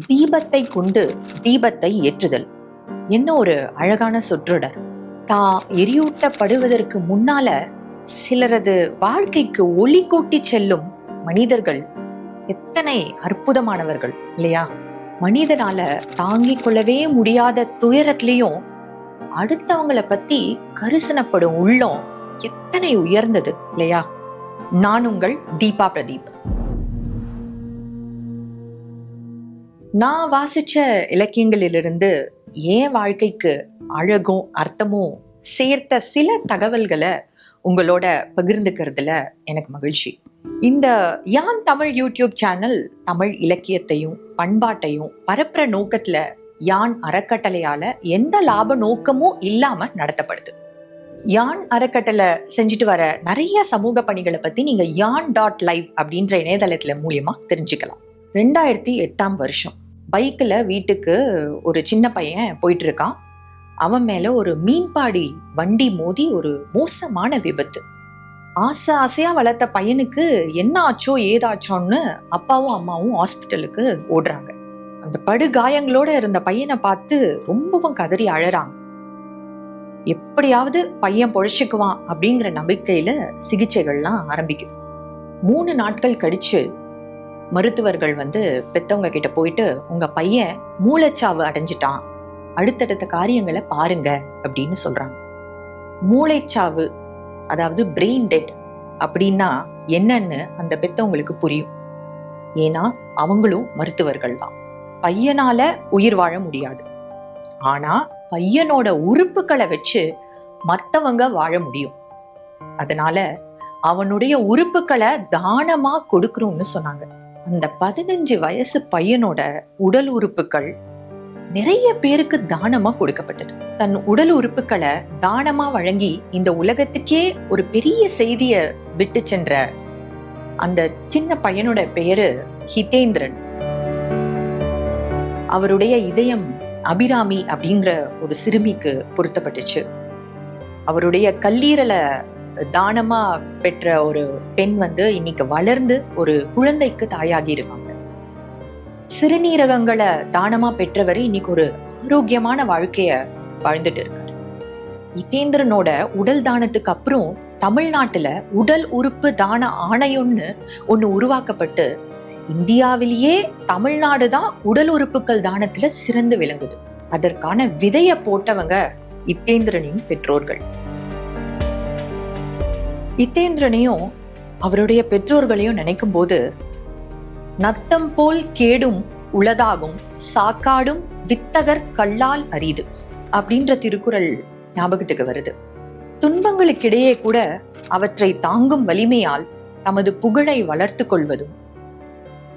தீபத்தை கொண்டு தீபத்தை ஏற்றுதல். என்ன ஒரு அழகான சொற்றொடர். தான் எரியூட்டப்படுவதற்கு முன்னால சிலரது வாழ்க்கைக்கு ஒளி கூட்டி செல்லும் மனிதர்கள். எத்தனை அற்புதமானவர்கள் இல்லையா? மனிதனால தாங்கிக் கொள்ளவே முடியாத துயரத்திலையும் அடுத்தவங்கள பத்தி கரிசனப்படும் உள்ளம் எத்தனை உயர்ந்தது இல்லையா? நான் உங்கள் தீபா பிரதீப். நான் வாசிச்ச இலக்கியங்களிலிருந்து என் வாழ்க்கைக்கு அழகும் அர்த்தமும் சேர்த்த சில தகவல்களை உங்களோட பகிர்ந்துக்கிறதுல எனக்கு மகிழ்ச்சி. இந்த யான் தமிழ் யூடியூப் சேனல் தமிழ் இலக்கியத்தையும் பண்பாட்டையும் பரப்புற நோக்கத்துல யான் அறக்கட்டளையால எந்த லாப நோக்கமும் இல்லாம நடத்தப்படுது. யான் அறக்கட்டளை செஞ்சுட்டு வர நிறைய சமூக பணிகளை பத்தி நீங்க யான் டாட் லைவ் அப்படின்ற இணையதளத்துல மூலியமா தெரிஞ்சுக்கலாம். ரெண்டாயிரத்தி எட்டாம் வருஷம். பைக்கில் வீட்டுக்கு ஒரு சின்ன பையன் போயிட்டு இருக்கான் அவன் மேலே ஒரு மீன்பாடி வண்டி மோதி ஒரு மோசமான விபத்து. ஆசை ஆசையாக வளர்த்த பையனுக்கு என்ன ஆச்சோ ஏதாச்சோன்னு அப்பாவும் அம்மாவும் ஹாஸ்பிட்டலுக்கு ஓடுறாங்க. அந்த படுகாயங்களோட இருந்த பையனை பார்த்து ரொம்பவும் கதறி அழறாங்க. எப்படியாவது பையன் பொழைச்சிக்குவான் அப்படிங்கிற நம்பிக்கையில சிகிச்சைகள்லாம் ஆரம்பிக்கும் மூணு நாட்கள் கழிச்சு மருத்துவர்கள் வந்து பெத்தவங்க கிட்ட போயிட்டு உங்க பையன் மூளைச்சாவு அடைஞ்சிட்டான். அடுத்தடுத்த காரியங்களை பாருங்க அப்படின்னு சொல்றாங்க. மூளைச்சாவு அதாவது பிரெயின் டெட் அப்படின்னா என்னன்னு அந்த பெத்தவங்களுக்கு புரியும். ஏன்னா அவங்களும் மருத்துவர்கள் தான். பையனால உயிர் வாழ முடியாது. ஆனா பையனோட உறுப்புகளை வச்சு மத்தவங்க வாழ முடியும். அதனால அவனுடைய உறுப்புகளை தானமா கொடுக்கணும்னு சொன்னாங்க. அந்த பதினஞ்சு வயசு பையனோட உடல் உறுப்புகள் நிறைய பேருக்கு தானமா கொடுக்கப்பட்டது. தன் உடல் உறுப்புகளை தானமா வழங்கி இந்த உலகத்துக்கே ஒரு பெரிய செய்திய விட்டு சென்ற அந்த சின்ன பையனோட பெயரு ஹிதேந்திரன். அவருடைய இதயம் அபிராமி அப்படிங்கிற ஒரு சிறுமிக்கு பொருத்தப்பட்டுச்சு. அவருடைய கல்லீரலை தானமா பெற்ற ஒரு பெண் வந்து இன்னைக்கு வளர்ந்து ஒரு குழந்தைக்கு தாயாகி இருக்காங்க. சிறுநீரகங்களை தானமா பெற்றவர் இன்னைக்கு ஒரு ஆரோக்கியமான வாழ்க்கைய வாழ்ந்துட்டு இருக்காரு. இத்தேந்திரனோட உடல் தானத்துக்கு அப்புறம் தமிழ்நாட்டுல உடல் உறுப்பு தான ஆணையம்னு ஒண்ணு உருவாக்கப்பட்டு இந்தியாவிலேயே தமிழ்நாடு தான் உடல் உறுப்புகள் தானத்துல சிறந்து விளங்குது. அதற்கான விதைய போட்டவங்க இத்தேந்திரனின் பெற்றோர்கள். இத்தேந்திரனையும் அவருடைய பெற்றோர்களையும் நினைக்கும் போது நத்தம் போல் கேடும் உளதாகும் சாக்காடும் வித்தகர் கல்லால் அரிது அப்படின்ற திருக்குறள் ஞாபகத்துக்கு வருது. துன்பங்களுக்கிடையே கூட அவற்றை தாங்கும் வலிமையால் தமது புகழை வளர்த்து கொள்வதும்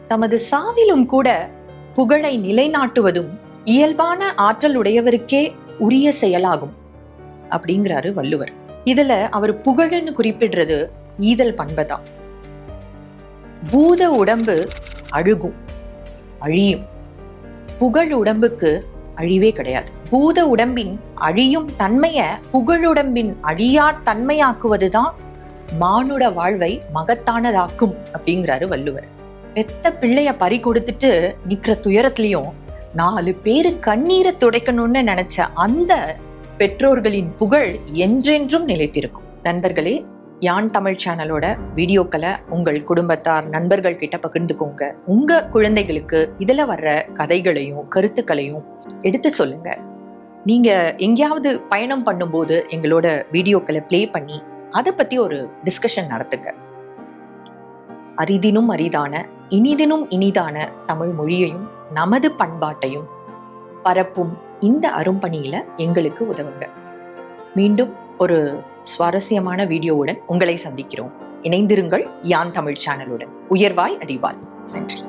தமது சாவிலும் கூட புகழை நிலைநாட்டுவதும் இயல்பான ஆற்றல் உடையவருக்கே உரிய செயலாகும் அப்படிங்கிறாரு வள்ளுவர். இதுல அவர் புகழன்னு குறிப்பிடுறது ஈதல் பண்பதான். பூத உடம்பு அழுகும் அழியும். புகழ் உடம்புக்கு அழிவே கிடையாது. பூத உடம்பின் அழியும் தன்மைய புகழுடம்பின் அழியா தன்மையாக்குவதுதான் மானுட வாழ்வை மகத்தானதாக்கும் அப்படிங்கிறாரு வள்ளுவர். பெத்த பிள்ளைய பறி கொடுத்துட்டு நிக்கிற துயரத்திலையும் நாலு பேரு கண்ணீரை துடைக்கணும்னு நினைச்ச அந்த பெற்றோர்களின் புகழ் என்றென்றும் நிலைத்திருக்கும். நண்பர்களே யான் தமிழ் சேனலோட வீடியோக்களை உங்கள் குடும்பத்தார் நண்பர்கள் கிட்ட பகிர்ந்துக்கோங்க. உங்க குழந்தைகளுக்கு இதுல வர்ற கதைகளையும் கருத்துக்களையும் எடுத்து சொல்லுங்க. நீங்க எங்கேயாவது பயணம் பண்ணும்போது எங்களோட வீடியோக்களை ப்ளே பண்ணி அதை பத்தி ஒரு டிஸ்கஷன் நடத்துங்க. அரிதினும் அரிதான இனிதினும் இனிதான தமிழ் மொழியையும் நமது பண்பாட்டையும் பரப்பும் இந்த அரும்பணியில எங்களுக்கு உதவுங்க. மீண்டும் ஒரு சுவாரஸ்யமான வீடியோவுடன் உங்களை சந்திக்கிறோம். இணைந்திருங்கள் யான் தமிழ் சேனலுடன். உயர்வாய் அறிவாய். நன்றி.